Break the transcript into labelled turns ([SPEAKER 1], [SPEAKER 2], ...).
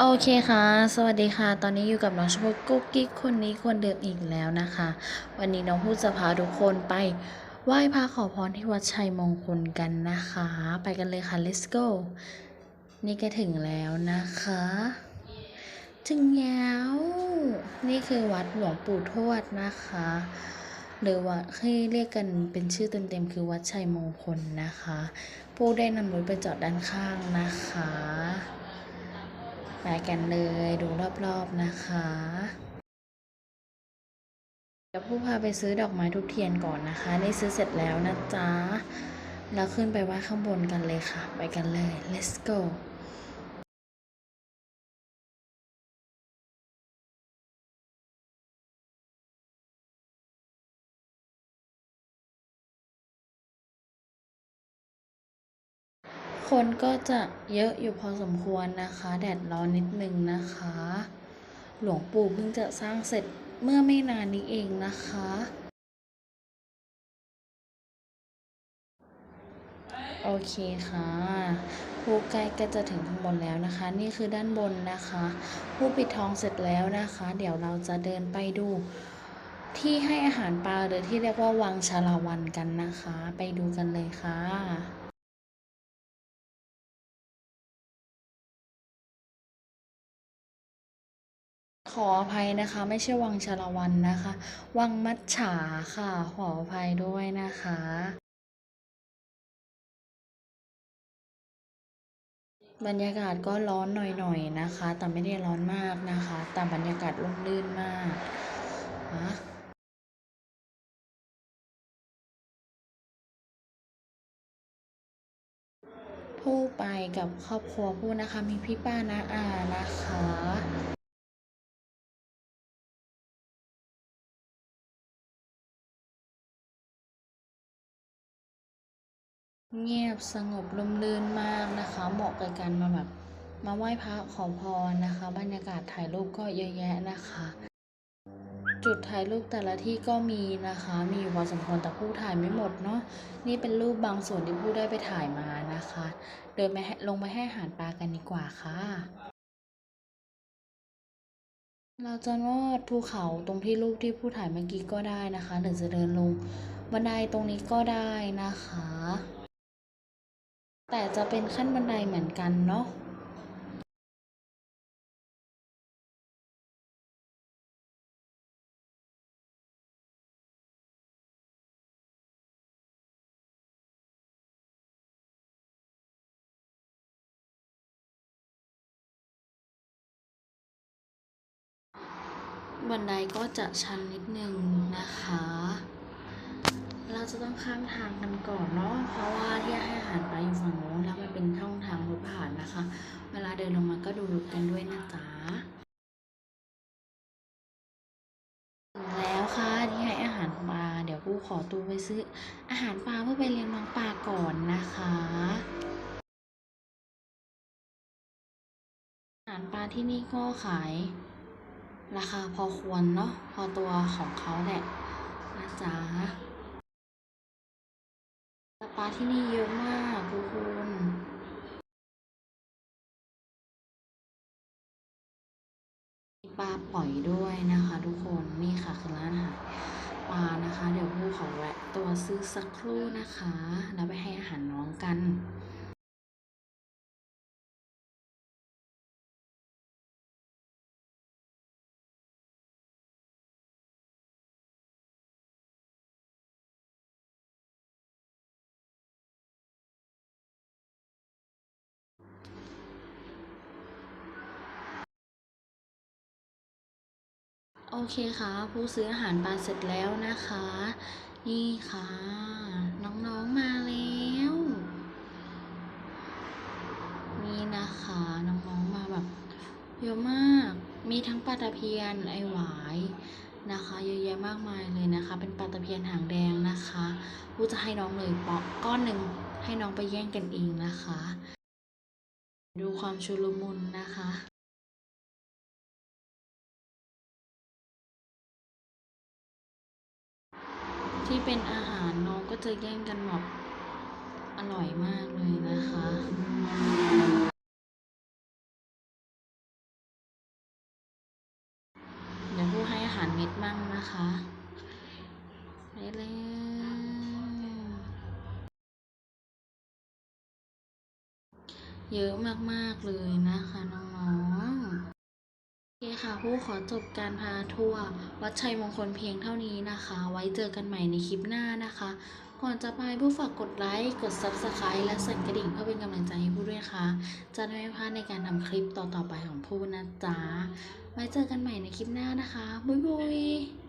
[SPEAKER 1] โอเคค่ะ สวัสดีค่ะ ตอนนี้อยู่กับน้องชมพู่กุ๊กกิ๊กคนนี้คนเดิมอีกแล้วนะคะ วันนี้น้องพูดจะพาทุกคนไปไหว้พระขอพรที่วัดชัยมงคลกันนะคะ ไปกันเลยค่ะ let's go นี่ก็ถึงแล้วนะคะ ถึงแล้ว นี่คือวัดหลวงปู่ทวดนะคะ หรือว่าที่เรียกกันเป็นชื่อเต็มๆคือวัดชัยมงคลนะคะ ผู้ได้นำรถไปจอดด้านข้างนะคะ ไปกันเลยดูรอบๆนะคะเดี๋ยวผู้พาไปซื้อดอกไม้ทุกเทียนก่อนนะคะนี่ซื้อเสร็จแล้วนะจ๊ะ แล้วขึ้นไปไหว้ข้างบนกันเลยค่ะ ไปกันเลย let's go คนก็จะเยอะอยู่พอสมควรนะคะ แดดร้อนนิดนึงนะคะ หลวงปู่เพิ่งจะสร้างเสร็จเมื่อไม่นานนี้เองนะคะ โอเคค่ะผู้ใกล้ก็จะถึงข้างบนแล้วนะคะ นี่คือด้านบนนะคะ ผู้ปิดทองเสร็จแล้วนะคะ เดี๋ยวเราจะเดินไปดูที่ให้อาหารปลาหรือที่เรียกว่าวังชาลาวันกันนะคะ ไปดูกันเลยค่ะ ขออภัยนะคะ ไม่ใช่วังชาละวันนะคะ วังมัจฉาค่ะ ขออภัยด้วยนะคะบรรยากาศก็ร้อนหน่อยๆนะคะ แต่ไม่ได้ร้อนมากนะคะ แต่บรรยากาศร่มรื่นมากฮะผู้ไปกับครอบครัวผู้นะคะ มีพี่ป้านาอานะคะ เงียบสงบลมลื่นมากนะคะ เหมาะกับการมาแบบมาไหว้พระขอพรนะคะ บรรยากาศถ่ายรูปก็เยอะแยะนะคะ จุดถ่ายรูปแต่ละที่ก็มีนะคะ มีอยู่พอสมควรแต่ผู้ถ่ายไม่หมดเนาะนี่เป็นรูปบางส่วนที่ผู้ได้ไปถ่ายมานะคะ เดินไปลงไปให้อาหารปลากันดีกว่าค่ะเราจะวาดภูเขาตรงที่รูปที่ผู้ถ่ายเมื่อกี้ก็ได้นะคะหรือจะเดินลงบันไดตรงนี้ก็ได้นะคะ แต่จะเป็นขั้นบันไดเหมือนกันเนาะบันไดก็จะชันนิดนึงนะคะ เราจะต้องข้ามทางกันก่อนเนาะเพราะ กันด้วยนะจ๊ะแล้วค่ะที่ให้อาหารปลาเดี๋ยวผู้ขอตัวไปซื้อ อาหารปลาเพื่อไปเลี้ยงน้องปลาก่อนนะคะ อาหารปลาที่นี่ก็ขาย ราคาพอควรเนาะพอตัวของเขาแหละนะจ๊ะปลาที่นี่เยอะมากทุกค ปลาปล่อยด้วยนะคะ ทุกคนนี่ค่ะคือร้านอาหารปลานะคะ เดี๋ยวผู้ขอแวะตัวซื้อสักครู่นะคะ แล้วไปให้อาหารน้องกัน โอเคค่ะ ผู้ซื้ออาหารปลาเสร็จแล้วนะคะ นี่ค่ะ น้องๆมาแล้ว นี่นะคะน้องๆมาแบบเยอะมาก มีทั้งปลาตะเพียนไอหวายนะคะเยอะแยะมากมายเลยนะคะ เป็นปลาตะเพียนหางแดงนะคะผู้จะให้น้องเลยเปอกก้อนหนึ่งให้น้องไปแย่งกันเองนะคะ ดูความชุลมุนนะคะ ที่เป็นอาหารน้องก็จะแย่งกันแบบอร่อยมากเลยนะคะเดี๋ยวผู้ให้อาหารเม็ดมั่งนะคะไปแล้วเยอะมากๆเลยนะคะน้อง คค่ะผู้ขอจบการพาทัวร์วัดชัยมงคลเพียงเท่านี้นะคะ ไว้เจอกันใหม่ในคลิปหน้านะคะ ก่อนจะไปผู้ฝากกดไลค์ กด Subscribe และสั่นกระดิ่งเพื่อเป็นกำลังใจให้ผู้ด้วยค่ะ จะได้ไม่พลาดในการทำคลิปต่อๆไปของผู้นะจ๊ะ ไว้เจอกันใหม่ในคลิปหน้านะคะ บ๊ายบาย